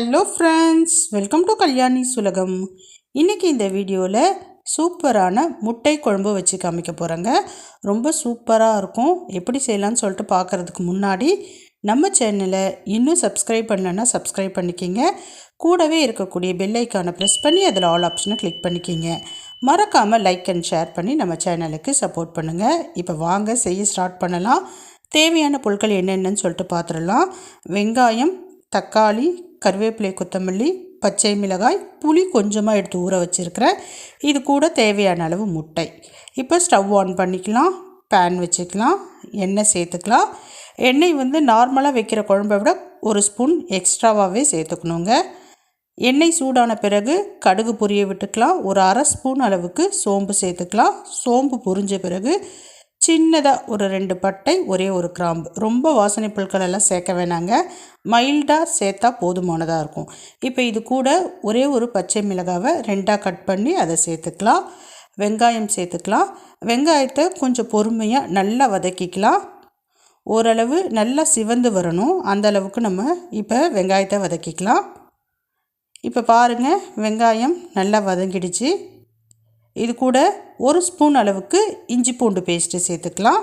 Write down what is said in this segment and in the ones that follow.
Hello friends welcome to Kalyani சுலகம் இன்றைக்கி இந்த வீடியோவில் சூப்பரான முட்டை குழம்பு வச்சு காமிக்க போகிறேங்க ரொம்ப சூப்பராக இருக்கும். எப்படி செய்யலாம்னு சொல்லிட்டு பார்க்குறதுக்கு முன்னாடி நம்ம சேனலை இன்னும் சப்ஸ்கிரைப் பண்ணலன்னா சப்ஸ்கிரைப் பண்ணிக்கிங்க. கூடவே இருக்கக்கூடிய பெல் ஐக்கானை ப்ரெஸ் பண்ணி அதில் ஆல் ஆப்ஷனை கிளிக் பண்ணிக்கிங்க. மறக்காமல் லைக் அண்ட் ஷேர் பண்ணி நம்ம சேனலுக்கு சப்போர்ட் பண்ணுங்கள் இப்போ வாங்க செய்ய ஸ்டார்ட் பண்ணலாம். தேவையான பொருட்கள் என்னென்னு சொல்லிட்டு பார்த்துடலாம் வெங்காயம் தக்காளி கருவேப்பிலை கொத்தமல்லி பச்சை மிளகாய் புளி கொஞ்சமாக எடுத்து ஊற வச்சுருக்கிறேன். இது கூட தேவையான அளவு முட்டை. இப்போ ஸ்டவ் ஆன் பண்ணிக்கலாம் பேன் வச்சுக்கலாம் எண்ணெய் சேர்த்துக்கலாம். எண்ணெய் வந்து நார்மலாக வைக்கிற குழம்பை விட ஒரு ஸ்பூன் எக்ஸ்ட்ராவாகவே சேர்த்துக்கணுங்க. எண்ணெய் சூடான பிறகு கடுகு பொரிய விட்டுக்கலாம். ஒரு அரை ஸ்பூன் அளவுக்கு சோம்பு சேர்த்துக்கலாம். சோம்பு பொரிஞ்ச பிறகு சின்னதாக ஒரு ரெண்டு பட்டை ஒரே ஒரு கிராம்பு. ரொம்ப வாசனை பொருட்கள் எல்லாம் சேர்க்க வேணாங்க. மைல்டாக சேர்த்தா போதுமானதாக இருக்கும். இப்போ இது கூட ஒரே ஒரு பச்சை மிளகாவை ரெண்டாக கட் பண்ணி அதை சேர்த்துக்கலாம். வெங்காயம் சேர்த்துக்கலாம். வெங்காயத்தை கொஞ்சம் பொறுமையாக நல்லா வதக்கிக்கலாம். ஓரளவு நல்லா சிவந்து வரணும். அந்த அளவுக்கு நம்ம இப்போ வெங்காயத்தை வதக்கிக்கலாம். இப்போ பாருங்கள் வெங்காயம் நல்லா வதங்கிடுச்சு. இது கூட ஒரு ஸ்பூன் அளவுக்கு இஞ்சி பூண்டு பேஸ்ட்டு சேர்த்துக்கலாம்.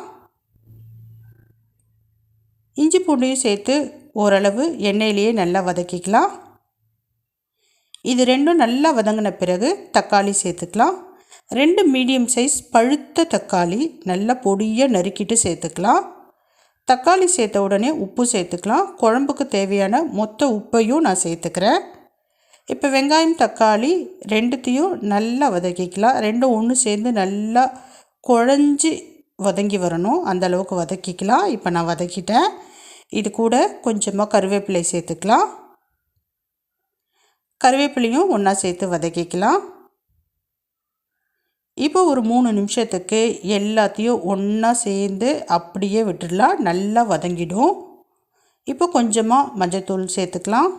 இஞ்சி பூண்டையும் சேர்த்து ஓரளவு எண்ணெயிலேயே நல்லா வதக்கிக்கலாம். இது ரெண்டும் நல்லா வதங்கின பிறகு தக்காளி சேர்த்துக்கலாம். ரெண்டு மீடியம் சைஸ் பழுத்த தக்காளி நல்லா பொடியாக நறுக்கிட்டு சேர்த்துக்கலாம். தக்காளி சேர்த்த உடனே உப்பு சேர்த்துக்கலாம். குழம்புக்கு தேவையான மொத்த உப்பையும் நான் சேர்த்துக்கிறேன். இப்போ வெங்காயம் தக்காளி ரெண்டுத்தையும் நல்லா வதக்கிக்கலாம். ரெண்டும் ஒன்று சேர்ந்து நல்லா குழஞ்சி வதங்கி வரணும். அந்தளவுக்கு வதக்கிக்கலாம். இப்போ நான் வதக்கிட்டேன். இது கூட கொஞ்சமாக கருவேப்பிலை சேர்த்துக்கலாம். கருவேப்பிலையும் ஒன்றா சேர்த்து வதக்கிக்கலாம். இப்போ ஒரு மூணு நிமிஷத்துக்கு எல்லாத்தையும் ஒன்றா சேர்ந்து அப்படியே விட்டுடலாம். நல்லா வதங்கிடும். இப்போ கொஞ்சமாக மஞ்சத்தூள் சேர்த்துக்கலாம்.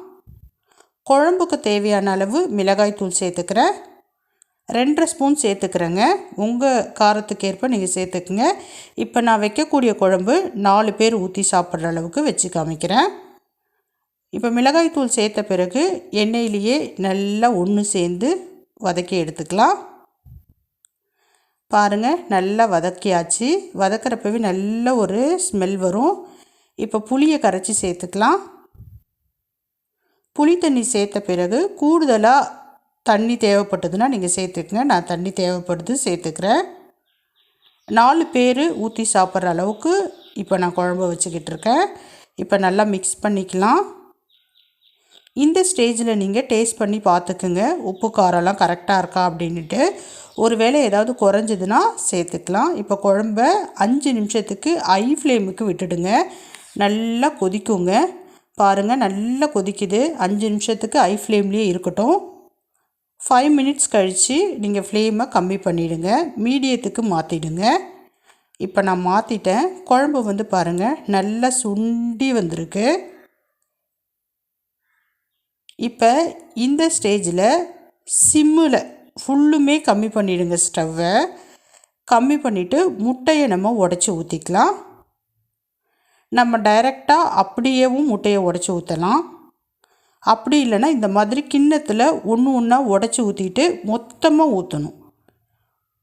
குழம்புக்கு தேவையான அளவு மிளகாய் தூள் சேர்த்துக்கிறேன். ரெண்டரை ஸ்பூன் சேர்த்துக்கிறேங்க. உங்கள் காரத்துக்கு ஏற்ப நீங்கள் சேர்த்துக்குங்க. இப்போ நான் வைக்கக்கூடிய குழம்பு நாலு பேர் ஊற்றி சாப்பிட்ற அளவுக்கு வச்சு காமிக்கிறேன். இப்போ மிளகாய் தூள் சேர்த்த பிறகு எண்ணெயிலேயே நல்லா ஒன்று சேர்ந்து வதக்கி எடுத்துக்கலாம். பாருங்கள் நல்லா வதக்கியாச்சு. வதக்கிறப்பவே நல்ல ஒரு ஸ்மெல் வரும். இப்போ புளியை கரைச்சி சேர்த்துக்கலாம். புளி தண்ணி சேர்த்த பிறகு கூடுதலாக தண்ணி தேவைப்பட்டதுன்னா நீங்கள் சேர்த்துக்குங்க. நான் தண்ணி தேவைப்படுது சேர்த்துக்கிறேன். நாலு பேர் ஊற்றி சாப்பிட்ற அளவுக்கு இப்போ நான் குழம்பு வச்சுக்கிட்டு இருக்கேன். இப்போ நல்லா மிக்ஸ் பண்ணிக்கலாம். இந்த ஸ்டேஜில் நீங்கள் டேஸ்ட் பண்ணி பார்த்துக்குங்க. உப்பு காரம்லாம் கரெக்டாக இருக்கா அப்படின்ட்டு ஒரு வேளை ஏதாவது குறைஞ்சதுன்னா சேர்த்துக்கலாம். இப்போ குழம்ப அஞ்சு நிமிஷத்துக்கு ஐ ஃப்ளேமுக்கு விட்டுடுங்க. நல்லா கொதிக்குங்க. பாருங்கள் நல்லா கொதிக்குது. அஞ்சு நிமிஷத்துக்கு ஐ ஃப்ளேம்லேயே இருக்கட்டும். ஃபைவ் மினிட்ஸ் கழித்து நீங்கள் ஃப்ளேமை கம்மி பண்ணிவிடுங்க மீடியத்துக்கு மாற்றிடுங்க இப்போ நான் மாற்றிட்டேன் குழம்பு வந்து பாருங்கள் நல்லா சுண்டி வந்திருக்கு. இப்போ இந்த ஸ்டேஜில் சிம்மில் ஃபுல்லுமே கம்மி பண்ணிவிடுங்க ஸ்டவ்வை கம்மி பண்ணிவிட்டு முட்டையை நம்ம உடச்சி ஊற்றிக்கலாம் நம்ம டைரெக்டாக அப்படியேவும் முட்டையை உடச்சி ஊற்றலாம் அப்படி இல்லைன்னா இந்த மாதிரி கிண்ணத்தில் ஒன்று ஒன்றா உடச்சி ஊற்றிட்டு மொத்தமாக ஊற்றணும்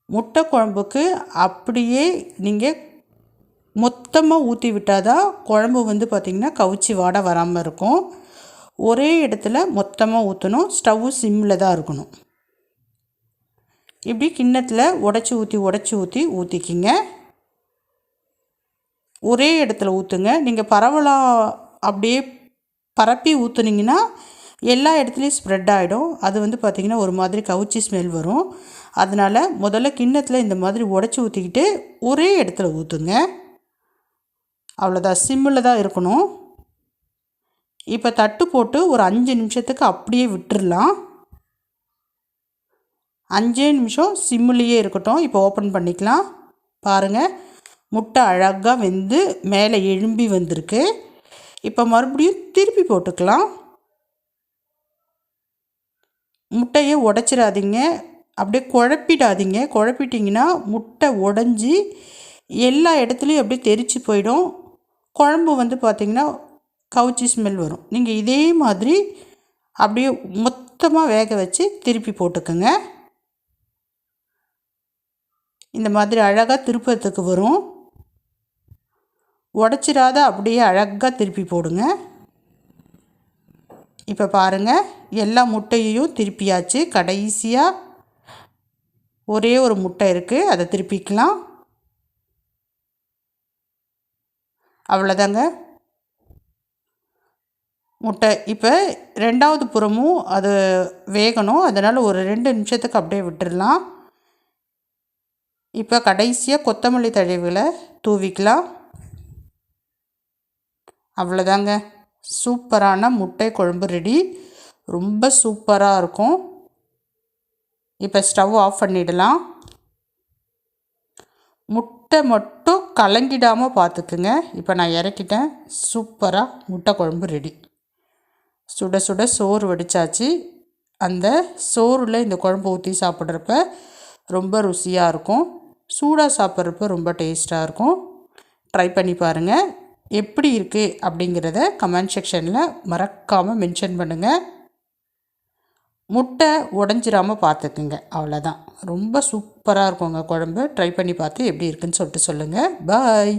முட்டை குழம்புக்கு அப்படியே நீங்கள் மொத்தமாக ஊற்றி விட்டால் தான் குழம்பு வந்து பார்த்திங்கன்னா கவுச்சி வாடை வராமல் இருக்கும். ஒரே இடத்துல மொத்தமாக ஊற்றணும் ஸ்டவ்வு சிம்மில் தான் இருக்கணும். இப்படி கிண்ணத்தில் உடச்சி ஊற்றி உடச்சி ஊற்றி ஊற்றிக்கிங்க ஒரே இடத்துல ஊற்றுங்க நீங்கள் பரவலாக அப்படியே பரப்பி ஊற்றுனீங்கன்னா எல்லா இடத்துலையும் ஸ்ப்ரெட் ஆகிடும் அது வந்து பார்த்திங்கன்னா ஒரு மாதிரி கவுச்சி ஸ்மெல் வரும். அதனால் முதல்ல கிண்ணத்தில் இந்த மாதிரி உடச்சி ஊற்றிக்கிட்டு ஒரே இடத்துல ஊற்றுங்க அவ்வளோதான் சிம்மில் தான் இருக்கணும். இப்போ தட்டு போட்டு ஒரு அஞ்சு நிமிஷத்துக்கு அப்படியே விட்டுடலாம் அஞ்சே நிமிஷம் சிம்மிலேயே இருக்கட்டும். இப்போ ஓப்பன் பண்ணிக்கலாம். பாருங்கள் முட்டை அழகாக வெந்து மேலே எழும்பி வந்திருக்கு. இப்போ மறுபடியும் திருப்பி போட்டுக்கலாம். முட்டையை உடச்சிடாதீங்க. அப்படியே குழப்பிடாதீங்க. குழப்பிட்டிங்கன்னா முட்டை உடஞ்சி எல்லா இடத்துலையும் அப்படியே தெரித்து போயிடும். குழம்பு வந்து பார்த்திங்கன்னா கவுச்சி ஸ்மெல் வரும். நீங்கள் இதே மாதிரி அப்படியே மொத்தமாக வேக வச்சு திருப்பி போட்டுக்கோங்க. இந்த மாதிரி அழகாக திருப்பத்துக்கு வரும். உடச்சிடாத அப்படியே அழகாக திருப்பி போடுங்க. இப்போ பாருங்கள் எல்லா முட்டையையும் திருப்பியாச்சு. கடைசியாக ஒரே ஒரு முட்டை இருக்குது அதை திருப்பிக்கலாம். அவ்வளோதாங்க முட்டை இப்போ ரெண்டாவது புறமும் அது வேகணும். அதனால் ஒரு ரெண்டு நிமிஷத்துக்கு அப்படியே விட்டுடலாம் இப்போ கடைசியாக கொத்தமல்லி தழைவுகளை தூவிக்கலாம். அவ்வளோதாங்க. சூப்பரான முட்டை குழம்பு ரெடி ரொம்ப சூப்பராக இருக்கும். இப்போ ஸ்டவ் ஆஃப் பண்ணிடலாம். முட்டை மட்டும் கலங்கிடாமல் பார்த்துக்குங்க இப்போ நான் இறக்கிட்டேன். சூப்பராக முட்டை குழம்பு ரெடி சுட சுட சோறு வடித்தாச்சு அந்த சோறில் இந்த குழம்பு ஊற்றி சாப்பிட்றப்ப ரொம்ப ருசியாக இருக்கும். சூடாக சாப்பிட்றப்ப ரொம்ப டேஸ்ட்டாக இருக்கும். ட்ரை பண்ணி பாருங்கள் எப்படி இருக்குது அப்படிங்கிறத கமெண்ட் செக்ஷனில் மறக்காமல் மென்ஷன் பண்ணுங்கள் முட்டை உடஞ்சிராமல் பார்த்துக்குங்க. அவ்வளோதான் ரொம்ப சூப்பராக இருக்குங்க குழம்பு. ட்ரை பண்ணி பார்த்து எப்படி இருக்குன்னு சொல்லிட்டு சொல்லுங்கள் பாய்